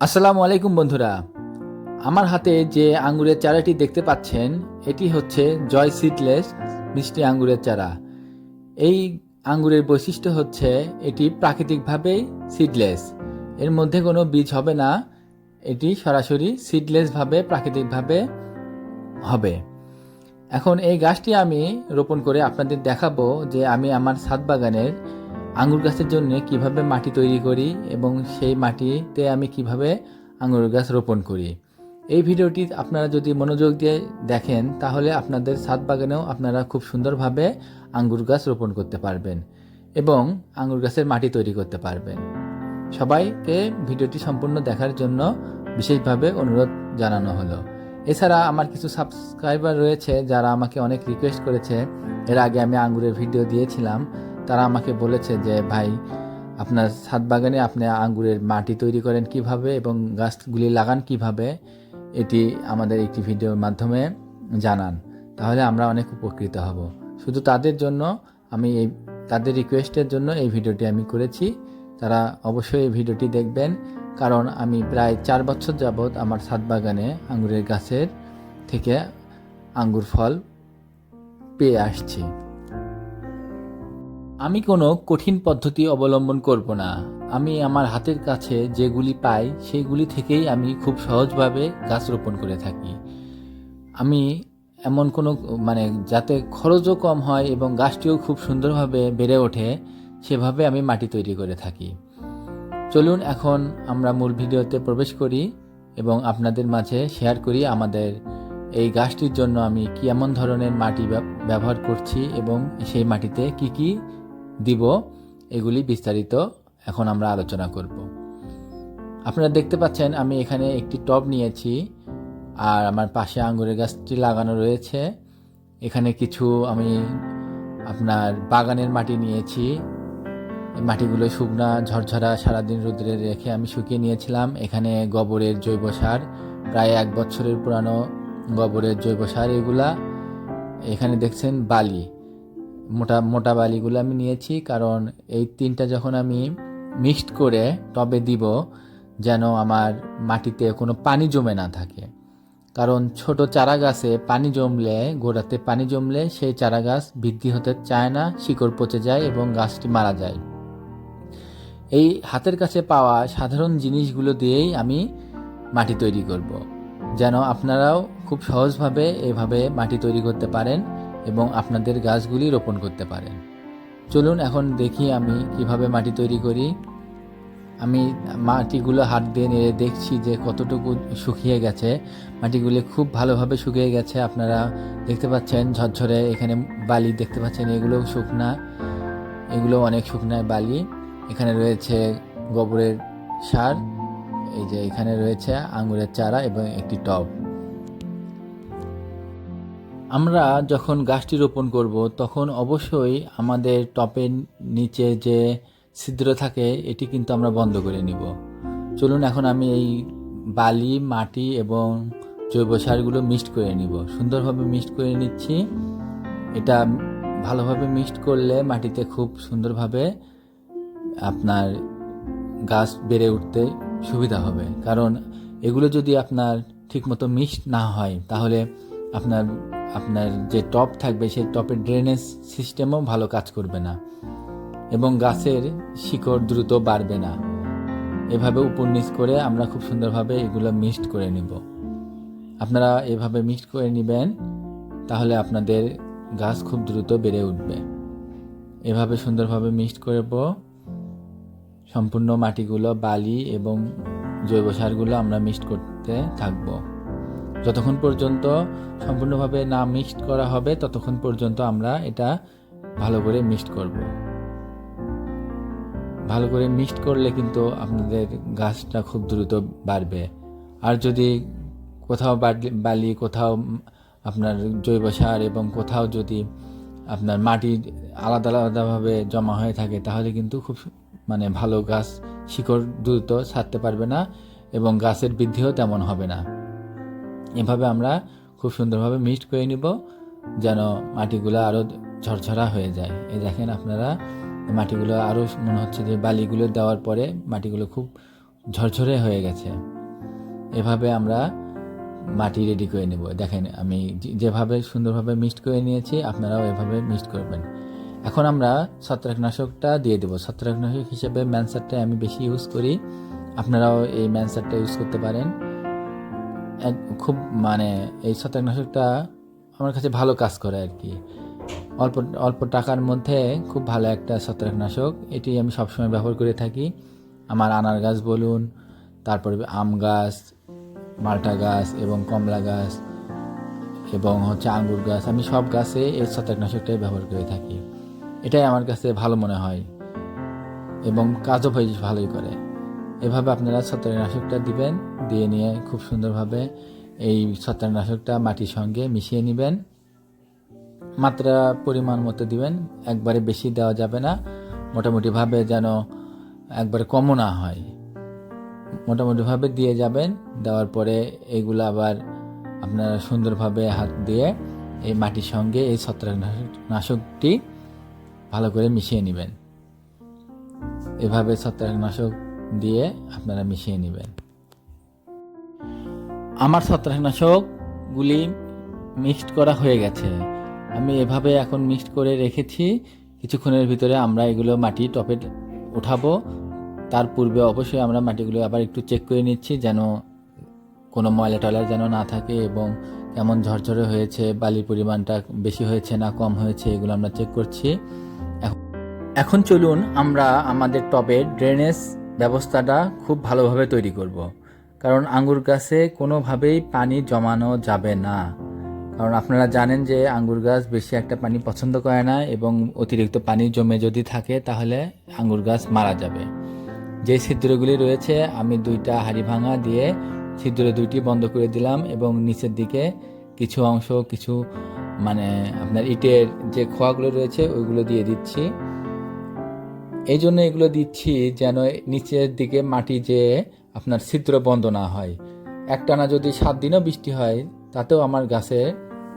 আসসালামু আলাইকুম বন্ধুরা। আমার হাতে যে আঙ্গুরের চারাটি দেখতে পাচ্ছেন, এটি হচ্ছে জয় সিডলেস মিষ্টি আঙ্গুরের চারা। এই আঙ্গুরের বৈশিষ্ট্য হচ্ছে এটি প্রাকৃতিকভাবেই সিডলেস। এর মধ্যে কোনো বীজ হবে না, এটি সরাসরি সিডলেসভাবে, প্রাকৃতিকভাবে হবে। এখন এই গাছটি আমি রোপণ করে আপনাদের দেখাবো যে আমি আমার ছাদ বাগানের আঙ্গুর গাছের জন্য কীভাবে মাটি তৈরি করি এবং সেই মাটিতে আমি কীভাবে আঙুর গাছ রোপণ করি? এই ভিডিওটি আপনারা যদি মনোযোগ দিয়ে দেখেন, তাহলে আপনাদের ছাদ বাগানেও আপনারা খুব সুন্দরভাবে আঙ্গুর গাছ রোপণ করতে পারবেন এবং আঙ্গুর গাছের মাটি তৈরি করতে পারবেন। সবাইকে ভিডিওটি সম্পূর্ণ দেখার জন্য বিশেষভাবে অনুরোধ জানানো হলো। এছাড়া আমার কিছু সাবস্ক্রাইবার রয়েছে, যারা আমাকে অনেক রিকোয়েস্ট করেছে। এর আগে আমি আঙ্গুরের ভিডিও দিয়েছিলাম। তারা আমাকে বলেছে যে, ভাই, আপনার ছাদ বাগানে আপনি আঙ্গুরের মাটি তৈরি করেন কীভাবে এবং গাছগুলি লাগান কীভাবে, এটি আমাদের একটি ভিডিওর মাধ্যমে জানান। তাহলে আমরা অনেক উপকৃত হব। শুধু তাদের জন্য, আমি এই, তাদের রিকোয়েস্টের জন্য এই ভিডিওটি আমি করেছি। তারা অবশ্যই এই ভিডিওটি দেখবেন, কারণ আমি প্রায় চার বছর যাবৎ আমার ছাদ বাগানে আঙ্গুরের গাছের থেকে আঙ্গুর ফল পেয়ে আসছি। আমি কোনো কঠিন পদ্ধতি অবলম্বন করব না। আমি আমার হাতের কাছে যেগুলি পাই সেগুলি থেকেই আমি খুব সহজভাবে গাছ রোপণ করে থাকি। আমি এমন কোনো মানে যাতে খরচও কম হয় এবং গাছটিও খুব সুন্দরভাবে বেড়ে ওঠে, সেভাবে আমি মাটি তৈরি করে থাকি। চলুন এখন আমরা মূল ভিডিওতে প্রবেশ করি এবং আপনাদের মাঝে শেয়ার করি আমাদের এই গাছটির জন্য আমি কি এমন ধরনের মাটি ব্যবহার করছি এবং সেই মাটিতে কি কি দিব, এগুলি বিস্তারিত এখন আমরা আলোচনা করব। আপনারা দেখতে পাচ্ছেন, আমি এখানে একটি টব নিয়েছি, আর আমার পাশে আঙ্গুরের গাছটি লাগানো রয়েছে। এখানে কিছু আমি আপনার বাগানের মাটি নিয়েছি। মাটিগুলো শুকনা, ঝরঝরা, সারাদিন রোদ্রে রেখে আমি শুকিয়ে নিয়েছিলাম। এখানে গোবরের জৈব সার, প্রায় এক বছরের পুরানো গোবরের জৈব সার, এগুলা। এখানে দেখছেন বালি। মোটা মোটা বালিগুলো আমি নিয়েছি, কারণ এই তিনটা যখন আমি মিক্সড করে টবে দিব, যেন আমার মাটিতে কোনো পানি জমে না থাকে। কারণ ছোট চারা গাছে পানি জমলে, গোড়াতে পানি জমলে, সেই চারা গাছ বৃদ্ধি হতে চায় না, শিকড় পচে যায় এবং গাছটি মারা যায়। এই হাতের কাছে পাওয়া সাধারণ জিনিসগুলো দিয়েই আমি মাটি তৈরি করব। যেন আপনারাও খুব সহজভাবে এভাবে মাটি তৈরি করতে পারেন। এবং আপনাদের গাছগুলি রোপণ করতে পারেন। চলুন এখন দেখি আমি কীভাবে মাটি তৈরি করি। আমি মাটিগুলো হাত দিয়ে নেড়ে দেখছি যে কতটুকু শুকিয়ে গেছে। মাটিগুলি খুব ভালোভাবে শুকিয়ে গেছে। আপনারা দেখতে পাচ্ছেন ঝরঝরে এখানে বালি দেখতে পাচ্ছেন। এগুলো শুকনা, এগুলো অনেক শুকনায় বালি। এখানে রয়েছে গোবরের সার, এই যে এখানে রয়েছে আঙুরের চারা এবং একটি টব। আমরা যখন গাছটি রোপণ করব, তখন অবশ্যই আমাদের টপের নিচে যে ছিদ্র থাকে, এটি কিন্তু আমরা বন্ধ করে নিব। চলুন এখন আমি এই বালি, মাটি এবং জৈব সারগুলো মিক্সড করে নিব। সুন্দরভাবে মিক্সড করে নিচ্ছি। এটা ভালোভাবে মিক্সড করলে মাটিতে খুব সুন্দরভাবে আপনার গাছ বেড়ে উঠতে সুবিধা হবে। কারণ এগুলো যদি আপনার ঠিকমতো মিক্সড না হয়, তাহলে আপনার আপনার যে টপ থাকবে, সেই টপের ড্রেনেজ সিস্টেমও ভালো কাজ করবে না। এবং গাছের শিকড় দ্রুত বাড়বে না। এভাবে উপর নিচ করে আমরা খুব সুন্দরভাবে এগুলো মিক্সড করে নিব। আপনারা এভাবে মিক্সড করে নেবেন, তাহলে আপনাদের গাছ খুব দ্রুত বেড়ে উঠবে। এভাবে সুন্দরভাবে মিক্সড করব। সম্পূর্ণ মাটিগুলো, বালি এবং জৈব সারগুলো আমরা মিক্সড করতে থাকব। যতক্ষণ পর্যন্ত সম্পূর্ণভাবে না মিক্সড করা হবে, ততক্ষণ পর্যন্ত আমরা এটা ভালো করে মিক্সড করব। ভালো করে মিক্সড করলে কিন্তু আপনাদের গাছটা খুব দ্রুত বাড়বে। আর যদি কোথাও বালি, কোথাও আপনার জৈব সার এবং কোথাও যদি আপনার মাটি আলাদা আলাদাভাবে জমা হয়ে থাকে, তাহলে কিন্তু খুব মানে ভালো গাছ শিকড় দ্রুত ছাড়তে পারবে না এবং গাছের বৃদ্ধিও তেমন হবে না। এভাবে আমরা খুব সুন্দরভাবে মিক্সড করে নিব যেন মাটিগুলো আরও ঝরঝরা হয়ে যায়। এই দেখেন আপনারা, মাটিগুলো আরও মনে হচ্ছে যে বালিগুলো দেওয়ার পরে মাটিগুলো খুব ঝরঝরে হয়ে গেছে। এভাবে আমরা মাটি রেডি করে নেব। দেখেন, আমি যেভাবে সুন্দরভাবে মিক্সড করে নিয়েছি, আপনারাও এভাবে মিক্সড করবেন। এখন আমরা ছত্রাকনাশকটা দিয়ে দেবো। ছত্রাকনাশক হিসেবে ম্যানসারটা আমি বেশি ইউজ করি। আপনারাও এই ম্যানসারটা ইউজ করতে পারেন। এক- খুব মানে এই ছত্রাকনাশকটা আমার কাছে ভালো কাজ করে আর কি। অল্প অল্প টাকার মধ্যে খুব ভালো একটা ছত্রাকনাশক এটি আমি সবসময় ব্যবহার করে থাকি। আমার আনার গাছ বলুন, তারপরে আম গাছ, মালটা গাছ এবং কমলা গাছ এবং হচ্ছে আঙ্গুর গাছ। আমি সব গাছে এই ছত্রাকনাশকটাই ব্যবহার করে থাকি। এটাই আমার কাছে ভালো মনে হয় এবং কাজও বেশ ভালোই করে। এভাবে আপনারা ছত্রাকনাশকটা দিবেন, দিয়ে নিয়ে খুব সুন্দরভাবে এই ছত্রাকনাশকটা মাটির সঙ্গে মিশিয়ে নেবেন। মাত্রা পরিমাণ মতো দিবেন, একবারে বেশি দেওয়া যাবে না, মোটামুটিভাবে যেন একবারে কমও না হয়। মোটামুটিভাবে দিয়ে যাবেন, দেওয়ার পরে এগুলো আবার আপনারা সুন্দরভাবে হাত দিয়ে এই মাটির সঙ্গে এই ছত্রাকনাশক নাশকটি ভালো করে মিশিয়ে নেবেন। এভাবে ছত্রাকনাশক দিয়ে আপনারা মিশিয়ে নেবেন। আমার ছত্রাকনাশকগুলি মিক্সড করা হয়ে গেছে। আমি এভাবে এখন মিক্সড করে রেখেছি। কিছুক্ষণের ভিতরে আমরা এগুলো মাটি টপে উঠাবো। তার পূর্বে অবশ্যই আমরা মাটিগুলো আবার একটু চেক করে নিচ্ছি যেন কোনো ময়লা টয়লা যেন না থাকে এবং কেমন ঝরঝরে হয়েছে, বালির পরিমাণটা বেশি হয়েছে না কম হয়েছে, এগুলো আমরা চেক করছি। এখন- চলুন আমরা আমাদের টবের ড্রেনেজ ব্যবস্থাটা খুব ভালোভাবে তৈরি করব। কারণ আঙ্গুর গাছে কোনোভাবেই পানি জমানো যাবে না। কারণ আপনারা জানেন যে আঙ্গুর গাছ বেশি একটা পানি পছন্দ করে না এবং অতিরিক্ত পানি জমে যদি থাকে তাহলে আঙ্গুর গাছ মারা যাবে। যে ছিদ্রগুলি রয়েছে, আমি দুইটা হাড়ি ভাঙা দিয়ে ছিদ্র দুইটি বন্ধ করে দিলাম এবং নিচের দিকে কিছু অংশ, কিছু মানে আপনার ইটের যে খোয়াগুলো রয়েছে, ওইগুলো দিয়ে দিচ্ছি। এই জন্য এগুলো দিচ্ছি যেন নিচের দিকে মাটি যে আপনার ছিদ্র বন্ধ না হয়। একটানা যদি সাত দিনও বৃষ্টি হয়, তাতেও আমার গাছে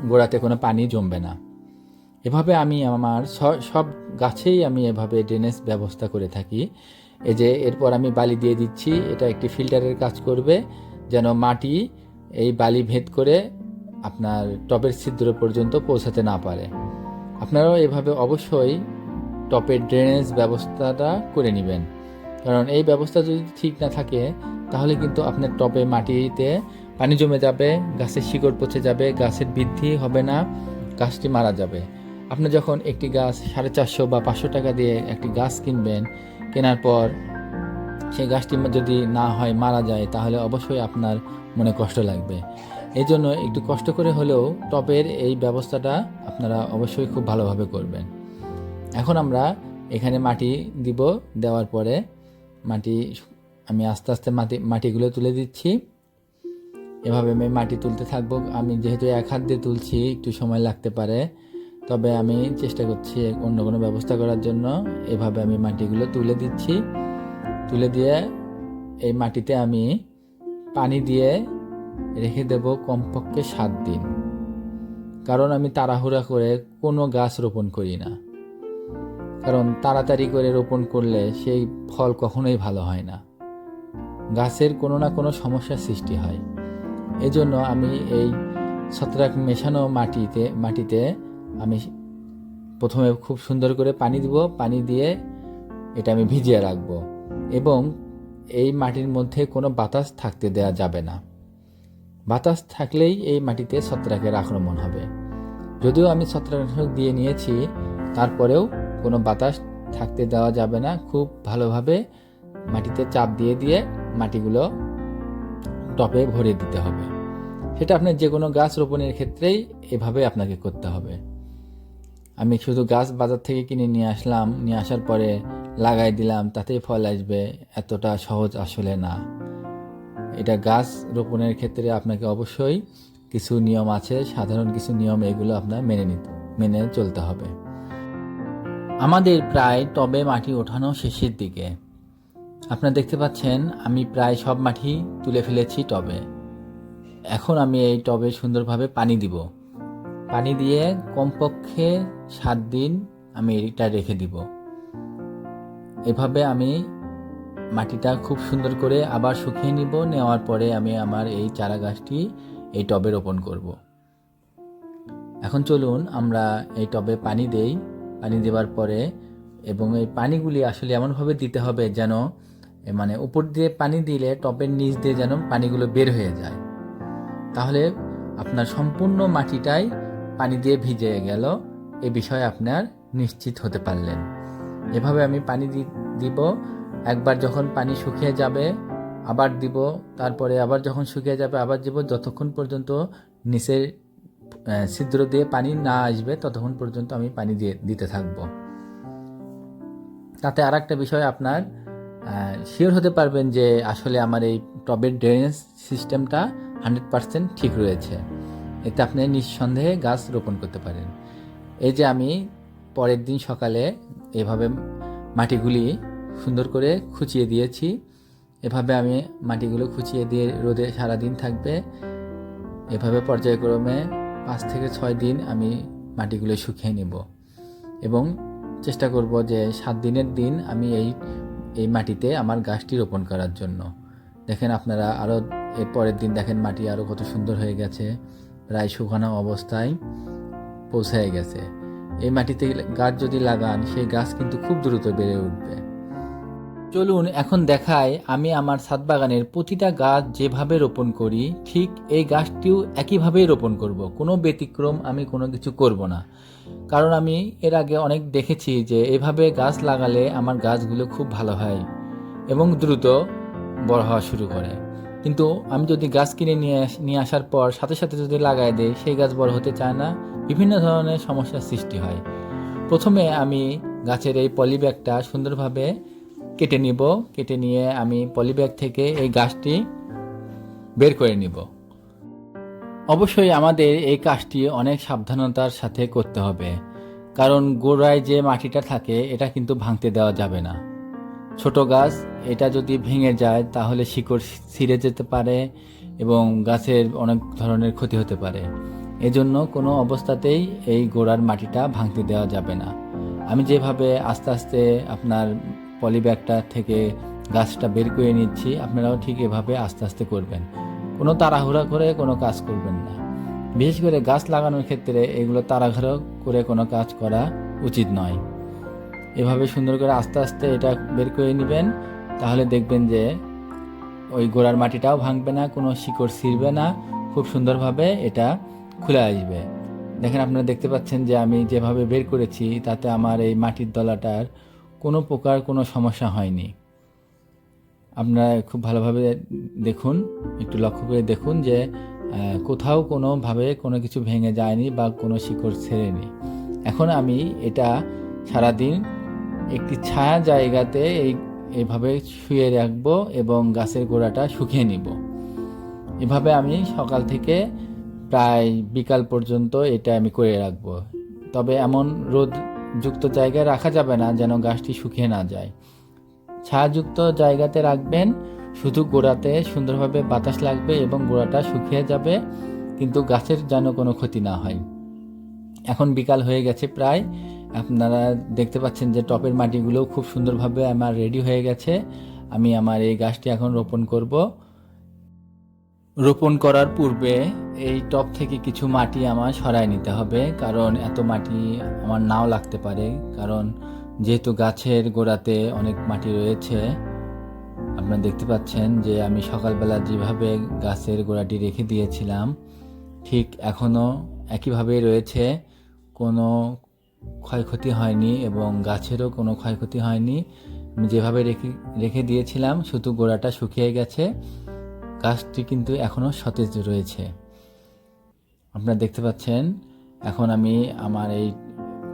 গোড়াতে কোনো পানি জমবে না। এভাবে আমি আমার সব গাছেই আমি এভাবে ড্রেনেজ ব্যবস্থা করে থাকি। এই যে এরপর আমি বালি দিয়ে দিচ্ছি, এটা একটি ফিল্টারের কাজ করবে যেন মাটি এই বালি ভেদ করে আপনার টবের ছিদ্র পর্যন্ত পৌঁছাতে না পারে। আপনারাও এভাবে অবশ্যই টপের ড্রেনেজ ব্যবস্থাটা করে নেবেন। কারণ এই ব্যবস্থা যদি ঠিক না থাকে, তাহলে কিন্তু আপনার টপে মাটিতে পানি জমে যাবে, গাছের শিকড় পচে যাবে, গাছের বৃদ্ধি হবে না, গাছটি মারা যাবে। আপনি যখন একটি গাছ সাড়ে চারশো বা পাঁচশো টাকা দিয়ে একটি গাছ কিনবেন, কেনার পর সেই গাছটি যদি না হয়, মারা যায়, তাহলে অবশ্যই আপনার মনে কষ্ট লাগবে। এই জন্য একটু কষ্ট করে হলেও টপের এই ব্যবস্থাটা আপনারা অবশ্যই খুব ভালোভাবে করবেন। এখন আমরা এখানে মাটি দিব, দেওয়ার পরে মাটি, আমি আস্তে আস্তে মাটি, মাটিগুলো তুলে দিচ্ছি। এভাবে আমি মাটি তুলতে থাকব। আমি যেহেতু এক হাত দিয়ে তুলছি, একটু সময় লাগতে পারে। তবে আমি চেষ্টা করছি অন্য কোনো ব্যবস্থা করার জন্য। এভাবে আমি মাটিগুলো তুলে দিচ্ছি। তুলে দিয়ে এই মাটিতে আমি পানি দিয়ে রেখে দেব কমপক্ষে সাত দিন। কারণ আমি তাড়াহুড়া করে কোনো গাছ রোপণ করি না। কারণ তাড়াতাড়ি করে রোপণ করলে সেই ফল কখনোই ভালো হয় না। গাছের কোনো না কোনো সমস্যার সৃষ্টি হয়। এজন্য আমি এই ছত্রাক মেশানো মাটিতে মাটিতে আমি প্রথমে খুব সুন্দর করে পানি দিব, পানি দিয়ে এটা আমি ভিজিয়ে রাখব এবং এই মাটির মধ্যে কোনো বাতাস থাকতে দেওয়া যাবে না। বাতাস থাকলেই এই মাটিতে ছত্রাকের আক্রমণ হবে। যদিও আমি ছত্রাকনাশক দিয়ে নিয়েছি, তারপরেও কোনো বাতাস থাকতে দেওয়া যাবে না। খুব ভালোভাবে মাটিতে চাপ দিয়ে দিয়ে মাটিগুলো টপে ভরে দিতে হবে। সেটা আপনার যে কোনো গাছ রোপণের ক্ষেত্রেই এভাবে আপনাকে করতে হবে। আমি শুধু গাছ বাজার থেকে কিনে নিয়ে আসলাম, নিয়ে আসার পরে লাগাই দিলাম, তাতেই ফল আসবে, এতটা সহজ আসলে না। এটা গাছ রোপণের ক্ষেত্রে আপনাকে অবশ্যই কিছু নিয়ম আছে, সাধারণ কিছু নিয়ম এগুলো আপনার মেনে নিতে, মেনে চলতে হবে। আমাদের প্রায় টবে মাটি ওঠানো শেষের দিকে। আপনারা দেখতে পাচ্ছেন, আমি প্রায় সব মাটি তুলে ফেলেছি টবে। এখন আমি এই টবে সুন্দরভাবে পানি দিব। পানি দিয়ে কমপক্ষে সাত দিন আমি এটা রেখে দিব। এভাবে আমি মাটিটা খুব সুন্দর করে আবার শুকিয়ে নিব। নেওয়ার পরে আমি আমার এই চারা গাছটি এই টবে রোপণ করব। এখন চলুন আমরা এই টবে পানি দেই। পানি দেওয়ার পরে এবং এই পানিগুলি আসলে এমনভাবে দিতে হবে যেন মানে উপর দিয়ে পানি দিলে টবের নিচ দিয়ে যেন পানিগুলো বের হয়ে যায়। তাহলে আপনার সম্পূর্ণ মাটিটাই পানি দিয়ে ভিজে গেল। এ বিষয়ে আপনার নিশ্চিত হতে পারলেন। এভাবে আমি পানি দিব। একবার যখন পানি শুকিয়ে যাবে, আবার দিব। তারপরে আবার যখন শুকিয়ে যাবে, আবার দিব। যতক্ষণ পর্যন্ত নিচের ছিদ্র দিয়ে পানি না আসবে ততক্ষণ পর্যন্ত আমি পানি দিয়ে দিতে থাকব। তাতে আর একটা বিষয় আপনার শিওর হতে পারবেন যে আসলে আমার এই টবের ড্রেনেজ সিস্টেমটা হান্ড্রেড পারসেন্ট ঠিক রয়েছে। এতে আপনি নিঃসন্দেহে গাছ রোপণ করতে পারেন। এই যে আমি পরের দিন সকালে এভাবে মাটিগুলি সুন্দর করে খুঁচিয়ে দিয়েছি, এভাবে আমি মাটিগুলো খুঁচিয়ে দিয়ে রোদে সারাদিন থাকবে, এভাবে পর্যায়ক্রমে পাঁচ থেকে ছয় দিন আমি মাটিগুলো শুকিয়ে নেব এবং চেষ্টা করব যে সাত দিনের দিন আমি এই এই মাটিতে আমার গাছটি রোপণ করার জন্য। দেখেন আপনারা আরও এর পরের দিন দেখেন মাটি আরও কত সুন্দর হয়ে গেছে, প্রায় শুকানো অবস্থায় পৌঁছায় গেছে। এই মাটিতে গাছ যদি লাগান, সেই গাছ কিন্তু খুব দ্রুত বেড়ে উঠবে। চলুন এখন দেখায় আমি আমার ছাদ বাগানের প্রতিটা গাছ যেভাবে রোপণ করি, ঠিক এই গাছটিও একইভাবেই রোপণ করব। কোনো ব্যতিক্রম আমি কোনো কিছু করব না। কারণ আমি এর আগে অনেক দেখেছি যে এভাবে গাছ লাগালে আমার গাছগুলো খুব ভালো হয় এবং দ্রুত বড় হওয়া শুরু করে। কিন্তু আমি যদি গাছ কিনে নিয়ে নিয়ে আসার পর সাথে সাথে যদি লাগাই দেই, সেই গাছ বড় হতে চায় না, বিভিন্ন ধরনের সমস্যার সৃষ্টি হয়। প্রথমে আমি গাছের এই পলিব্যাগটা সুন্দরভাবে কেটে নিব, কেটে নিয়ে আমি পলিব্যাগ থেকে এই গাছটি বের করে নিব। অবশ্যই আমাদের এই কাজটি অনেক সাবধানতার সাথে করতে হবে, কারণ গোড়ায় যে মাটিটা থাকে, এটা কিন্তু ভাঙতে দেওয়া যাবে না। ছোট গাছ, এটা যদি ভেঙে যায়, তাহলে শিকড় ছিঁড়ে যেতে পারে এবং গাছের অনেক ধরনের ক্ষতি হতে পারে। এজন্য কোনো অবস্থাতেই এই গোড়ার মাটিটা ভাঙতে দেওয়া যাবে না। আমি যেভাবে আস্তে আস্তে আপনার পলিব্যাগটা থেকে গাছটা বের করে নিচ্ছি। আপনারাও ঠিক এভাবে আস্তে আস্তে করবেন। কোনো তাড়াহুড়া করে কোনো কাজ করবেন না। বিশেষ করে গাছ লাগানোর ক্ষেত্রে এগুলো তাড়াহুড়ো করে কোনো কাজ করা উচিত নয়। এভাবে সুন্দর করে আস্তে আস্তে এটা বের করে নেবেন, তাহলে দেখবেন যে ওই গোড়ার মাটিটাও ভাঙবে না, কোনো শিকড় ছিঁড়বে না, খুব সুন্দরভাবে এটা খুলে আসবে। দেখেন আপনারা দেখতে পাচ্ছেন যে আমি যেভাবে বের করেছি, তাতে আমার এই মাটির দলাটার কোনো প্রকার কোনো সমস্যা হয়নি। আপনারা খুব ভালোভাবে দেখুন, একটু লক্ষ্য করে দেখুন যে কোথাও কোনোভাবে কোনো কিছু ভেঙে যায়নি বা কোনো শিকড় ছেড়েনি। এখন আমি এটা সারাদিন একটি ছায়া জায়গাতে এই, এভাবে শুয়ে রাখব এবং গাছের গোড়াটা শুকিয়ে নিব। এভাবে আমি সকাল থেকে প্রায় বিকাল পর্যন্ত এটা আমি করে রাখব। তবে এমন রোদযুক্ত জায়গায় রাখা যাবে না যেন গাছটি শুকিয়ে না যায়। ছায়াযুক্ত জায়গাতে রাখবেন, শুধু গোড়াতে সুন্দরভাবে বাতাস লাগবে এবং গোড়াটা শুকিয়ে যাবে, কিন্তু গাছের যেন কোনো ক্ষতি না হয়। এখন বিকাল হয়ে গেছে প্রায়। আপনারা দেখতে পাচ্ছেন যে টপের মাটিগুলো খুব সুন্দরভাবে আমার রেডি হয়ে গেছে। আমি আমার এই গাছটি এখন রোপণ করব। রোপণ করার পূর্বে এই টপ থেকে কিছু মাটি আমার সরায় নিতে হবে, কারণ এত মাটি আমার নাও লাগতে পারে। কারণ যেহেতু গাছের গোড়াতে অনেক মাটি রয়েছে, আপনারা দেখতে পাচ্ছেন যে আমি সকালবেলা যেভাবে গাছের গোড়াটি রেখে দিয়েছিলাম, ঠিক এখনও একইভাবেই রয়েছে। কোনো ক্ষয়ক্ষতি হয়নি এবং গাছেরও কোনো ক্ষয়ক্ষতি হয়নি। আমি যেভাবে রেখে রেখে দিয়েছিলাম, শুধু গোড়াটা শুকিয়ে গেছে। গাছটি কিন্তু এখনও সতেজ রয়েছে। আপনারা দেখতে পাচ্ছেন, এখন আমি আমার এই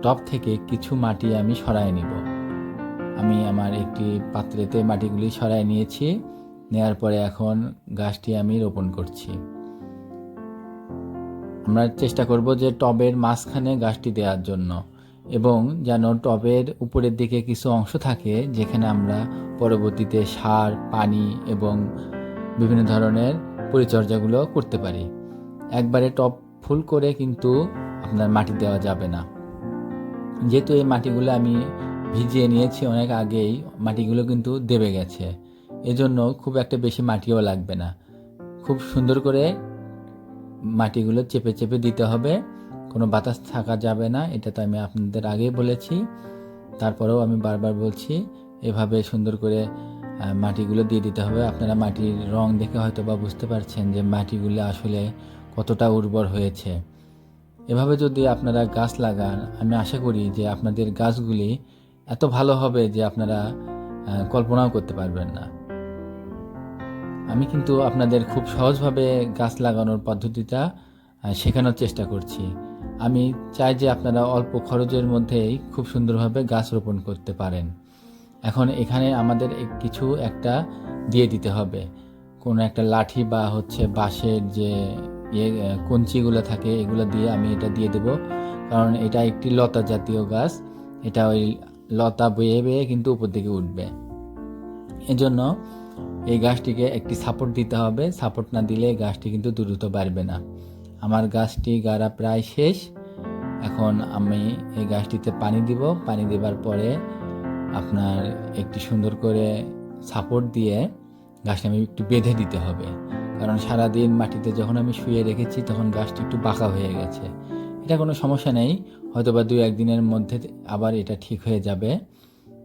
টপ থেকে কিছু মাটি আমি সরাই নিব। আমি আমার একটি পাত্রেতে মাটিগুলি সরাই নিয়েছি নেওয়ার পরে এখন গাছটি আমি রোপণ করছি। আমরা চেষ্টা করব যে টবের মাঝখানে গাছটি দেওয়ার জন্য এবং যেন টবের উপরের দিকে কিছু অংশ থাকে, যেখানে আমরা পরবর্তীতে সার, পানি এবং বিভিন্ন ধরনের পরিচর্যাগুলো করতে পারি। একবারে টপ ফুল করে কিন্তু আপনার মাটি দেওয়া যাবে না। যেহেতু এই মাটিগুলো আমি ভিজিয়ে নিয়েছি অনেক আগেই, মাটিগুলো কিন্তু দেবে গেছে। এজন্য খুব একটা বেশি মাটিও লাগবে না। খুব সুন্দর করে মাটিগুলো চেপে চেপে দিতে হবে। কোনো বাতাস থাকা যাবে না, এটা তো আমি আপনাদের আগেই বলেছি। তারপরেও আমি বারবার বলছি, এভাবে সুন্দর করে মাটিগুলো দিয়ে দিতে হবে। আপনারা মাটির রং দেখে হয়তো বা বুঝতে পারছেন যে মাটিগুলো আসলে কতটা উর্বর হয়েছে। এভাবে যদি আপনারা গাছ লাগান, আমি আশা করি যে আপনাদের গাছগুলি এত ভালো হবে যে আপনারা কল্পনাও করতে পারবেন না। আমি কিন্তু আপনাদের খুব সহজভাবে গাছ লাগানোর পদ্ধতিটা শেখানোর চেষ্টা করছি। আমি চাই যে আপনারা অল্প খরচের মধ্যেই খুব সুন্দরভাবে গাছ রোপণ করতে পারেন। এখন এখানে আমাদের কিছু একটা দিয়ে দিতে হবে। কোনো একটা লাঠি বা হচ্ছে বাঁশের যে ইয়ে কঞ্চিগুলো থাকে, এগুলো দিয়ে আমি এটা দিয়ে দেব। কারণ এটা একটি লতা জাতীয় গাছ। এটা ওই লতা বয়ে বেয়ে কিন্তু উপর দিকে উঠবে। এজন্য এই গাছটিকে একটি সাপোর্ট দিতে হবে। সাপোর্ট না দিলে গাছটি কিন্তু দ্রুত বাড়বে না। আমার গাছটি গাড়া প্রায় শেষ। এখন আমি এই গাছটিতে পানি দিব। পানি দেবার পরে আপনার একটি সুন্দর করে সাপোর্ট দিয়ে গাছটা আমি একটু বেঁধে দিতে হবে। কারণ সারাদিন মাটিতে যখন আমি শুয়ে রেখেছি, তখন গাছটি একটু বাঁকা হয়ে গেছে। এটা কোনো সমস্যা নেই। হয়তো বা দু একদিনের মধ্যে আবার এটা ঠিক হয়ে যাবে।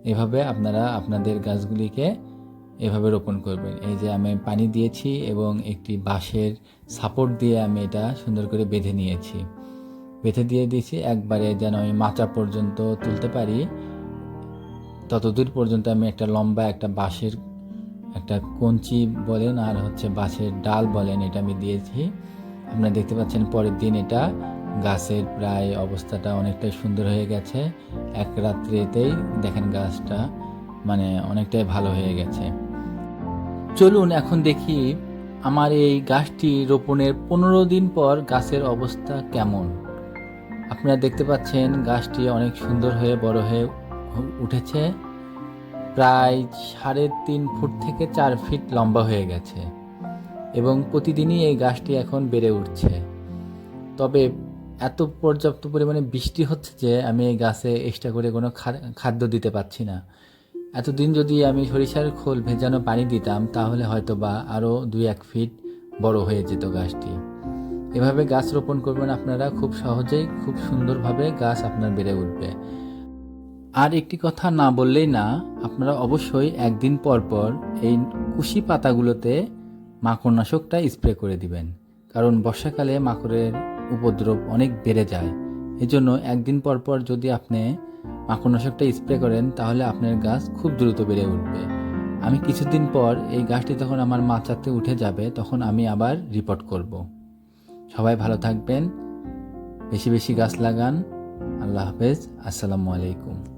এভাবে আপনারা আপনাদের গাছগুলিকে এভাবে রোপণ করবেন। এই যে আমি পানি দিয়েছি এবং একটি বাঁশের সাপোর্ট দিয়ে আমি এটা সুন্দর করে বেঁধে নিয়েছি। বেঁধে দিয়ে দিয়েছি, একবারে যেন আমি মাচা পর্যন্ত তুলতে পারি। ততদূর পর্যন্ত আমি একটা লম্বা একটা বাঁশের একটা কঞ্চি বলেন আর হচ্ছে বাঁশের ডাল বলেন এটা আমি দিয়েছি। আপনারা দেখতে পাচ্ছেন পরের দিন এটা গাছের প্রায় অবস্থাটা অনেকটাই সুন্দর হয়ে গেছে। এক রাত্রিতেই দেখেন গাছটা মানে অনেকটাই ভালো হয়ে গেছে। চলুন এখন দেখি আমার এই গাছটি রোপণের পনেরো দিন পর গাছের অবস্থা কেমন। আপনারা দেখতে পাচ্ছেন গাছটি অনেক সুন্দর হয়ে, বড় হয়ে উঠেছে। প্রায় সাড়ে তিন ফুট থেকে চার ফিট লম্বা হয়ে গেছে এবং প্রতিদিনই এই গাছটি এখন বেড়ে উঠছে। তবে এত পর্যাপ্ত পরিমাণে বৃষ্টি হচ্ছে যে আমি এই গাছে এক্সট্রা করে কোনো খাদ্য দিতে পারছি না। এতদিন যদি আমি সরিষার খোল ভেজানো পানি দিতাম, তাহলে হয়তো বা আরও দুই এক ফিট বড় হয়ে যেত গাছটি। এভাবে গাছ রোপণ করবেন আপনারা, খুব সহজেই, খুব সুন্দরভাবে গাছ আপনার বেড়ে উঠবে। আর একটি কথা না বললেই না, আপনারা অবশ্যই একদিন পর পর এই কুশি পাতাগুলোতে মাকড়নাশকটা স্প্রে করে দিবেন। কারণ বর্ষাকালে মাকড়ের উপদ্রব অনেক বেড়ে যায়। এজন্য একদিন পর পর যদি আপনি মাকড়নাশকটা স্প্রে করেন, তাহলে আপনার গাছ খুব দ্রুত বেড়ে উঠবে। আমি কিছুদিন পর এই গাছটি যখন আমার মাচাতে উঠে যাবে, তখন আমি আবার রিপোর্ট করব। সবাই ভালো থাকবেন, বেশি বেশি গাছ লাগান। আল্লাহ হাফেজ, আসসালামু আলাইকুম।